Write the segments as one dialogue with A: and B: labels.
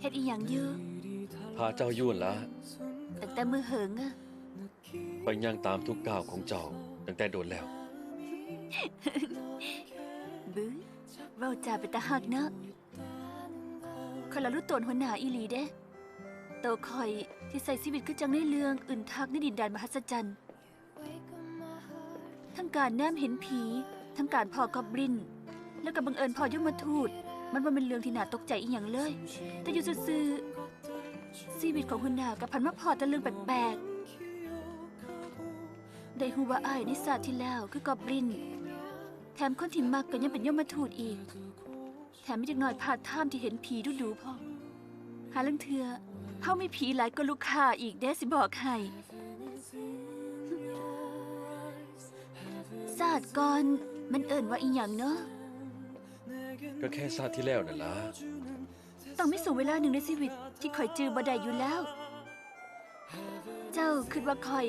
A: เฮ็ดอีหยังอยู่
B: พาเจ้ายุ่นละ
A: ตั้งแต่มือเหิงอะ
B: ไปย่างตามทุกก้าวของเจ้าตั้งแต่โดนแล้ว
A: บื้อเว้าจาเป็นตาหักเนาะคอยละรู้ตนหัวหน้าอีหลีเด้โตคอยที่ใส่ชีวิตคือจังในเรื่องอื่นทักในดินแดนมหัศจรรย์ ทั้งการแนมเห็นผี ทั้งการพอกอบลิน แล้วก็บังเอิญพอยมทูต มันว่าเป็นเรื่องที่น่าตกใจอีหยังเลย แต่อยู่ซื่อๆชีวิตของคุณนากับพันมาพอแต่เรื่องแปลกๆ ได้ฮูว่าอ้ายในศาสตร์ที่แล้วคือกอบลิน แถมคนที่มักก็ยังเป็นยมทูตอีก แถมไม่จักหน่อยพาดท่ามที่เห็นผีดูดูๆพอหาเรื่องเถื่อเฮาไม่ผีหลายก็ลูกค้าอีกเด้สิบอกให้ศาสตร์ก่อนมันเอิ่นว่าอีหยังเนาะ
B: ก็แค่ชาติที่แล้วนั่นละ
A: ต้องไม่สูงเวลาหนึ่งในชีวิต ที่คอยจือบ่ได้อยู่แล้ว เจ้าคิดว่าคอย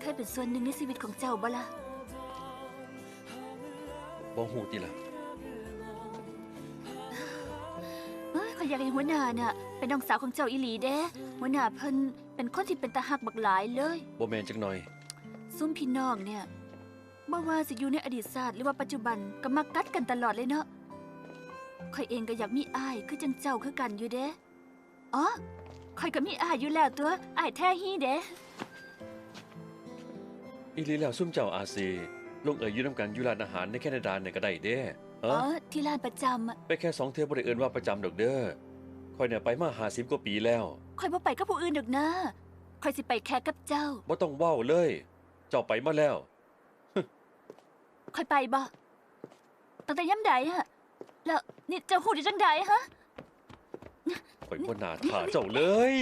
A: เคยเป็นส่วนหนึ่งในชีวิตของเจ้าบ่ล่ะ
B: บ่หูติละ
A: เอ้ยคอยอยากให้หัวหน้าน่ะเป็นน้องสาวของเจ้าอีหลีเด้หัวหน้าเพิ่นเป็นคนที่เป็นตาหักบักหลายเลย
B: บ่แมนจักหน่อย
A: ซุ่มพี่น้องเนี่ย บ่ว่าสิอยู่ในอดีตศาสตร์หรือว่าปัจจุบันก็มากัดกันตลอดเลยเนาะข่อยเองก็อยากมีอ้ายคือจังเจ้าคือกันอยู่เด้อ๋อข่อยก็มีอ้ายอยู่แล้วตัวอ้ายแท้ฮี้เด้
B: อีหลีแล้วซุ่มเจ้าอาซีลงเอ่ยอยู่นำกันอยู่ร้านอาหารในแคนาดาเนี่ยก็ได้เด้เอ
A: อ๋อ
B: อ
A: ที่ร้านประจำอะ
B: ไปแค่สองเทื่อบ่ได้เอิ้นว่าประจำดอกเด้อคอยเนี่ยไปมา50กว่าปีแล้ว
A: ข่อยบ่ไปกับผู้อื่นดอกนะข่อยสิไปแค่กับเจ้า
B: บ่ต้องเว้าเลย เจ้าไปมาแล้ว
A: ค่อยไปบ่ตั้งแต่ย่ำใดอะแล้วนี่เจ้าฮู้ได้จังใดฮะ
B: ข่อยบ่น่าท่าเจ้าเลย